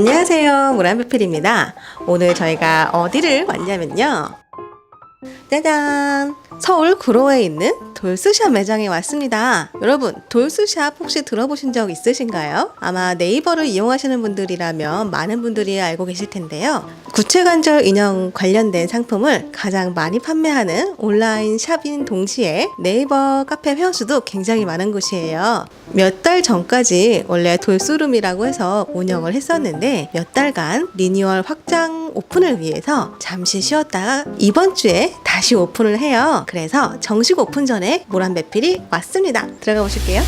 안녕하세요. 모란베필입니다. 오늘 저희가 어디를 왔냐면요. 짜잔! 서울 구로에 있는 돌스샵 매장에 왔습니다. 여러분, 돌스샵 혹시 들어보신 적 있으신가요? 아마 네이버를 이용하시는 분들이라면 많은 분들이 알고 계실 텐데요. 구체관절 인형 관련된 상품을 가장 많이 판매하는 온라인 샵인 동시에 네이버 카페 회원수도 굉장히 많은 곳이에요. 몇 달 전까지 원래 돌스룸이라고 해서 운영을 했었는데 몇 달간 리뉴얼 확장 오픈을 위해서 잠시 쉬었다가 이번 주에 다시 오픈을 해요. 그래서 정식 오픈 전에 모란배필이 왔습니다. 들어가 보실게요.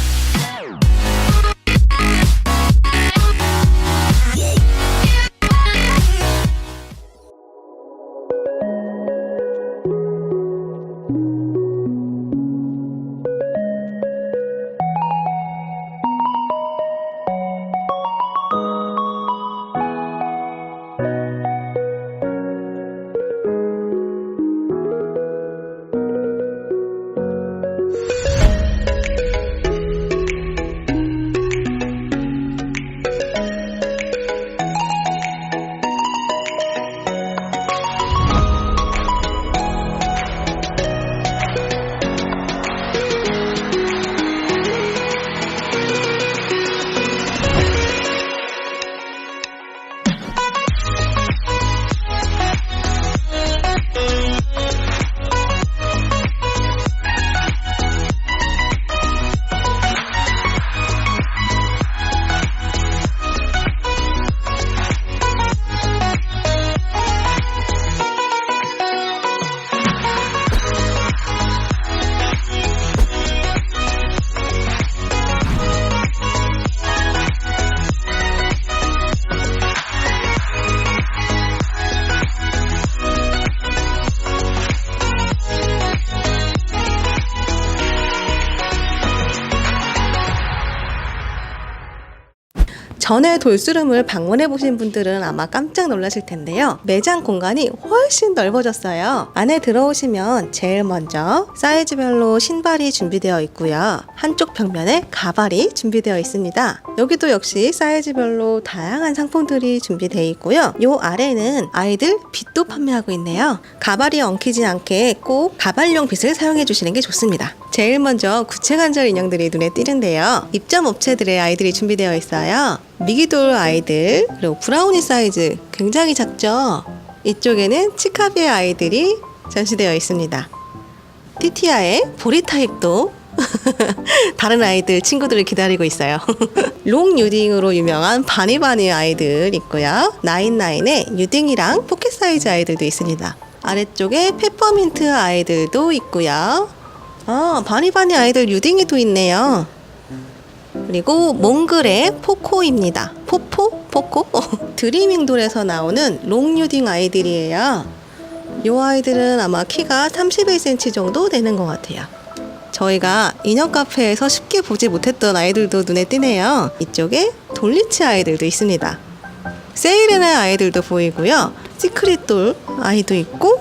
전에 돌스룸을 방문해 보신 분들은 아마 깜짝 놀라실 텐데요. 매장 공간이 훨씬 넓어졌어요. 안에 들어오시면 제일 먼저 사이즈별로 신발이 준비되어 있고요. 한쪽 벽면에 가발이 준비되어 있습니다. 여기도 역시 사이즈별로 다양한 상품들이 준비되어 있고요. 요 아래는 아이들 빗도 판매하고 있네요. 가발이 엉키지 않게 꼭 가발용 빗을 사용해 주시는 게 좋습니다. 제일 먼저 구체관절 인형들이 눈에 띄는데요. 입점 업체들의 아이들이 준비되어 있어요. 미기돌 아이들, 그리고 브라우니 사이즈 굉장히 작죠? 이쪽에는 치카비의 아이들이 전시되어 있습니다. 티티아의 보리 타입도 다른 아이들 친구들을 기다리고 있어요. 롱 유딩으로 유명한 바니바니 아이들 있고요. 나인나인의 유딩이랑 포켓 사이즈 아이들도 있습니다. 아래쪽에 페퍼민트 아이들도 있고요. 아, 바니바니 아이들 유딩이도 있네요. 그리고 몽글의 포코입니다. 포포? 포코? 드리밍돌에서 나오는 롱유딩 아이들이에요. 이 아이들은 아마 키가 31cm 정도 되는 것 같아요. 저희가 인형 카페에서 쉽게 보지 못했던 아이들도 눈에 띄네요. 이쪽에 돌리치 아이들도 있습니다. 세이렌의 아이들도 보이고요. 시크릿돌 아이도 있고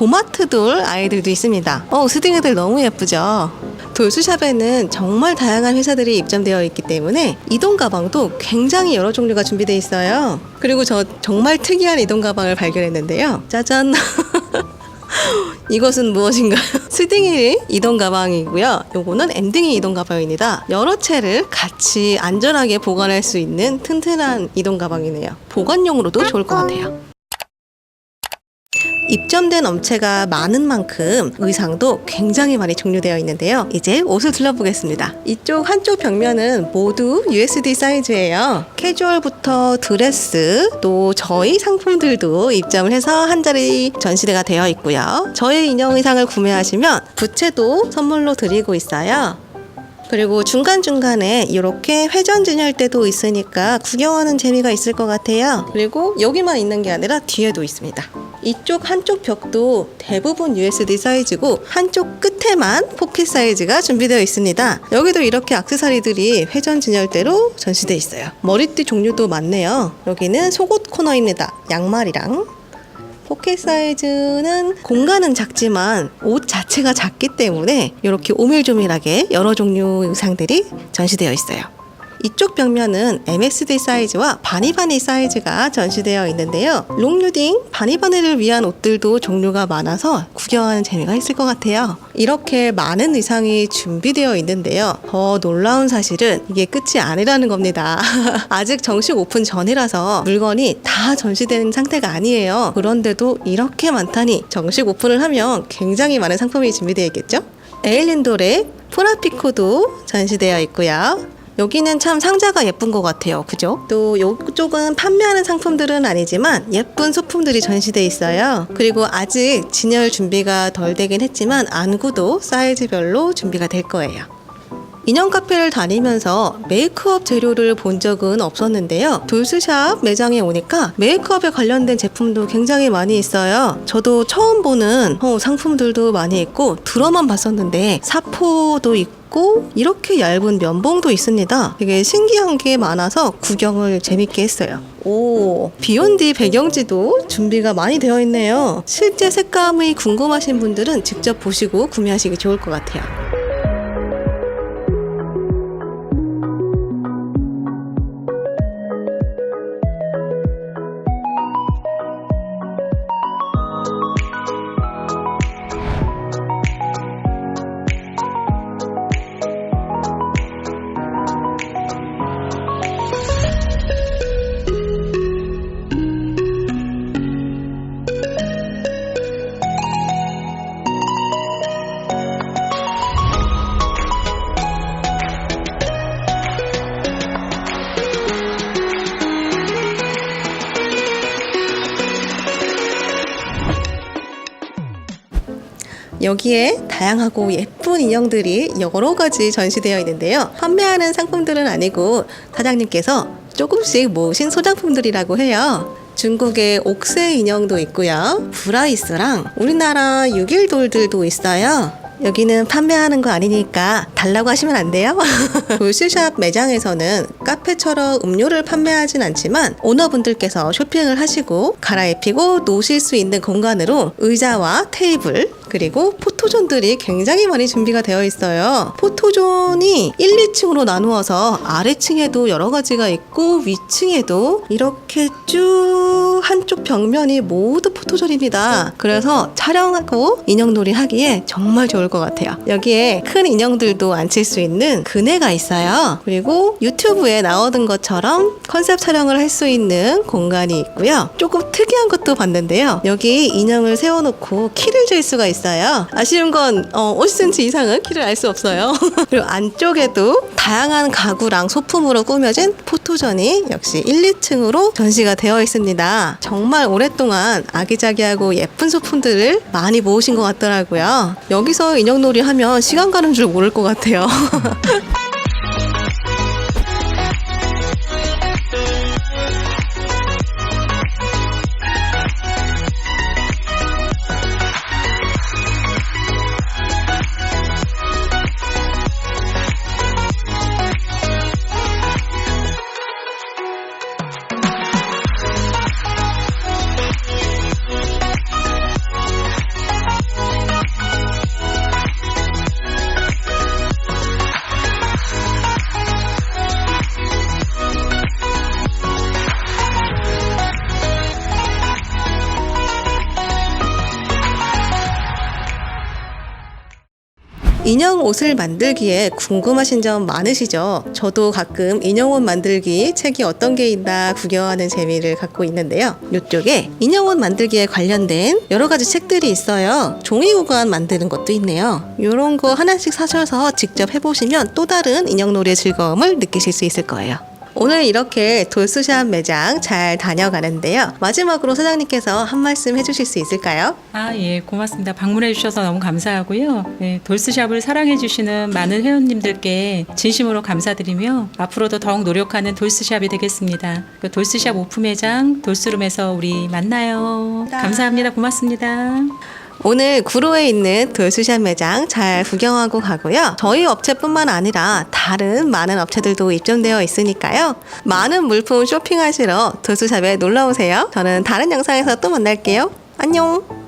보마트돌 아이들도 있습니다. 어, 스딩이들 너무 예쁘죠? 돌수샵에는 정말 다양한 회사들이 입점되어 있기 때문에 이동 가방도 굉장히 여러 종류가 준비되어 있어요. 그리고 저 정말 특이한 이동 가방을 발견했는데요. 짜잔. 이것은 무엇인가요? 스딩이 이동 가방이고요. 요거는 엔딩이 이동 가방입니다. 여러 채를 같이 안전하게 보관할 수 있는 튼튼한 이동 가방이네요. 보관용으로도 좋을 것 같아요. 입점된 업체가 많은 만큼 의상도 굉장히 많이 종류되어 있는데요. 이제 옷을 둘러보겠습니다. 이쪽 한쪽 벽면은 모두 USD 사이즈예요. 캐주얼부터 드레스, 또 저희 상품들도 입점을 해서 한 자리 전시대가 되어 있고요. 저희 인형 의상을 구매하시면 부채도 선물로 드리고 있어요. 그리고 중간중간에 이렇게 회전 진열대도 있으니까 구경하는 재미가 있을 것 같아요. 그리고 여기만 있는 게 아니라 뒤에도 있습니다. 이쪽 한쪽 벽도 대부분 USD 사이즈고 한쪽 끝에만 포켓 사이즈가 준비되어 있습니다. 여기도 이렇게 악세사리들이 회전 진열대로 전시되어 있어요. 머리띠 종류도 많네요. 여기는 속옷 코너입니다. 양말이랑 포켓 사이즈는 공간은 작지만 옷 자체가 작기 때문에 이렇게 오밀조밀하게 여러 종류 의상들이 전시되어 있어요. 이쪽 벽면은 MSD 사이즈와 바니바니 사이즈가 전시되어 있는데요. 롱유딩, 바니바니를 위한 옷들도 종류가 많아서 구경하는 재미가 있을 것 같아요. 이렇게 많은 의상이 준비되어 있는데요. 더 놀라운 사실은 이게 끝이 아니라는 겁니다. 아직 정식 오픈 전이라서 물건이 다 전시된 상태가 아니에요. 그런데도 이렇게 많다니 정식 오픈을 하면 굉장히 많은 상품이 준비되어 있겠죠? 에일린돌의 프라피코도 전시되어 있고요. 여기는 참 상자가 예쁜 것 같아요. 그죠? 또 이쪽은 판매하는 상품들은 아니지만 예쁜 소품들이 전시돼 있어요. 그리고 아직 진열 준비가 덜 되긴 했지만 안구도 사이즈별로 준비가 될 거예요. 인형 카페를 다니면서 메이크업 재료를 본 적은 없었는데요. 돌스샵 매장에 오니까 메이크업에 관련된 제품도 굉장히 많이 있어요. 저도 처음 보는 어, 상품들도 많이 있고 들어만 봤었는데 사포도 있고 이렇게 얇은 면봉도 있습니다. 되게 신기한 게 많아서 구경을 재밌게 했어요. 오, 비욘디 배경지도 준비가 많이 되어 있네요. 실제 색감이 궁금하신 분들은 직접 보시고 구매하시기 좋을 것 같아요. 여기에 다양하고 예쁜 인형들이 여러 가지 전시되어 있는데요. 판매하는 상품들은 아니고 사장님께서 조금씩 모으신 소장품들이라고 해요. 중국의 옥새 인형도 있고요. 브라이스랑 우리나라 6일 돌들도 있어요. 여기는 판매하는 거 아니니까 달라고 하시면 안 돼요. 돌스샵 매장에서는 카페처럼 음료를 판매하진 않지만 오너분들께서 쇼핑을 하시고 갈아입히고 놓으실 수 있는 공간으로 의자와 테이블 그리고 포토존들이 굉장히 많이 준비가 되어 있어요. 포토존이 1, 2층으로 나누어서 아래층에도 여러 가지가 있고 위층에도 이렇게 쭉 한쪽 벽면이 모두 포토존입니다. 그래서 촬영하고 인형놀이 하기에 정말 좋을 것 같아요. 여기에 큰 인형들도 앉힐 수 있는 그네가 있어요. 그리고 유튜브에 나오던 것처럼 컨셉 촬영을 할 수 있는 공간이 있고요. 조금 특이한 것도 봤는데요. 여기 인형을 세워놓고 키를 잴 수가 있어요. 아쉬운 건 어, 50cm 이상은 키를 알 수 없어요. 그리고 안쪽에도 다양한 가구랑 소품으로 꾸며진 포토존이 역시 1, 2층으로 전시가 되어 있습니다. 정말 오랫동안 아기자기하고 예쁜 소품들을 많이 모으신 것 같더라고요. 여기서 인형놀이 하면 시간 가는 줄 모를 것 같아요. 인형 옷을 만들기에 궁금하신 점 많으시죠? 저도 가끔 인형 옷 만들기 책이 어떤 게 있나 구경하는 재미를 갖고 있는데요. 이쪽에 인형 옷 만들기에 관련된 여러 가지 책들이 있어요. 종이 구간 만드는 것도 있네요. 이런 거 하나씩 사셔서 직접 해보시면 또 다른 인형놀이의 즐거움을 느끼실 수 있을 거예요. 오늘 이렇게 돌스샵 매장 잘 다녀가는데요. 마지막으로 사장님께서 한 말씀 해주실 수 있을까요? 아, 예, 고맙습니다. 방문해 주셔서 너무 감사하고요. 네, 돌스샵을 사랑해 주시는 많은 회원님들께 진심으로 감사드리며 앞으로도 더욱 노력하는 돌스샵이 되겠습니다. 그 돌스샵 오프 매장 돌스룸에서 우리 만나요. 감사합니다. 고맙습니다. 오늘 구로에 있는 돌수샵 매장 잘 구경하고 가고요. 저희 업체뿐만 아니라 다른 많은 업체들도 입점되어 있으니까요. 많은 물품 쇼핑하시러 돌수샵에 놀러 오세요. 저는 다른 영상에서 또 만날게요. 안녕.